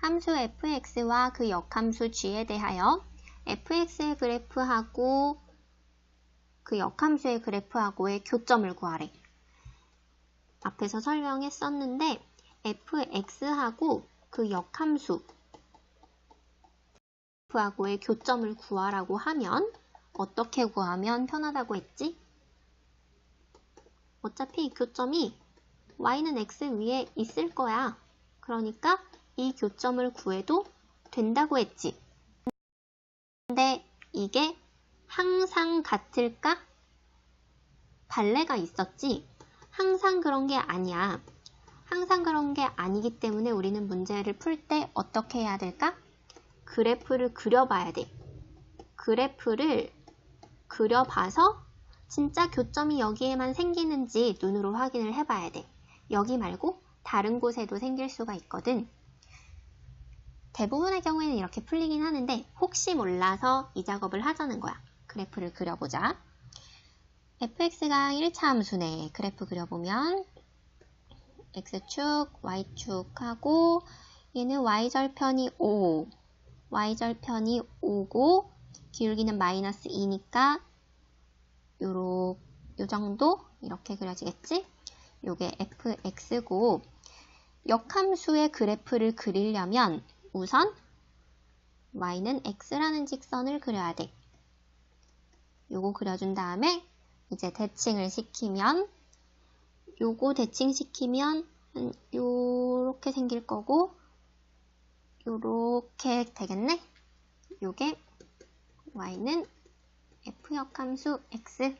함수 fx와 그 역함수 g에 대하여 fx의 그래프하고 그 역함수의 그래프하고의 교점을 구하래. 앞에서 설명했었는데 fx하고 그 역함수 f하고의 교점을 구하라고 하면 어떻게 구하면 편하다고 했지? 어차피 교점이 y는 x 위에 있을 거야. 그러니까 이 교점을 구해도 된다고 했지. 근데 이게 항상 같을까? 발레가 있었지. 항상 그런 게 아니야. 항상 그런 게 아니기 때문에 우리는 문제를 풀 때 어떻게 해야 될까? 그래프를 그려봐야 돼. 그래프를 그려봐서 진짜 교점이 여기에만 생기는지 눈으로 확인을 해봐야 돼. 여기 말고 다른 곳에도 생길 수가 있거든. 대부분의 경우에는 이렇게 풀리긴 하는데 혹시 몰라서 이 작업을 하자는 거야. 그래프를 그려보자. fx가 1차 함수네. 그래프 그려보면 x축, y축하고 얘는 y절편이 5, y절편이 5고 기울기는 마이너스 2니까 요로 요 정도 이렇게 그려지겠지? 요게 fx고 역함수의 그래프를 그리려면 우선 y는 x라는 직선을 그려야 돼. 요거 그려준 다음에 이제 대칭을 시키면 요거 대칭시키면 요렇게 생길 거고 요렇게 되겠네? 요게 y는 f역함수 x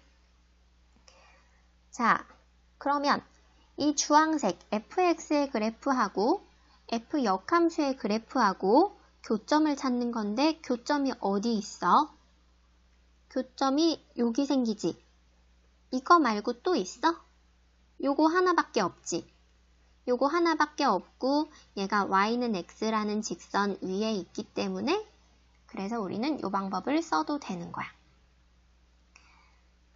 자, 그러면 이 주황색 fx의 그래프하고 f역함수의 그래프하고 교점을 찾는 건데 교점이 어디 있어? 교점이 여기 생기지? 이거 말고 또 있어? 요거 하나밖에 없지? 요거 하나밖에 없고 얘가 y는 x라는 직선 위에 있기 때문에 그래서 우리는 요 방법을 써도 되는 거야.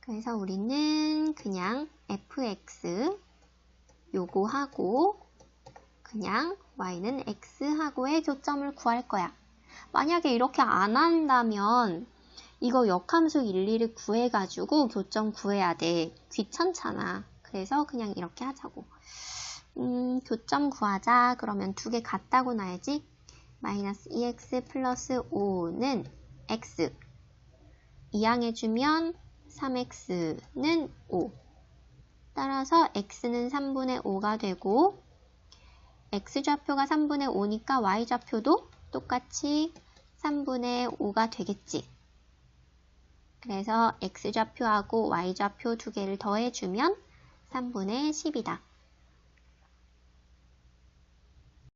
그래서 우리는 그냥 fx 요거 하고 그냥 y는 x하고의 교점을 구할 거야. 만약에 이렇게 안 한다면 이거 역함수 일일이 구해가지고 교점 구해야 돼. 귀찮잖아. 그래서 그냥 이렇게 하자고. 음, 교점 구하자. 그러면 두 개 같다고 놔야지. 마이너스 2x 플러스 5는 x. 이항해주면 3x는 5. 따라서 x는 3분의 5가 되고 x좌표가 3분의 5니까 y좌표도 똑같이 3분의 5가 되겠지. 그래서 x좌표하고 y좌표 두 개를 더해주면 3분의 10이다.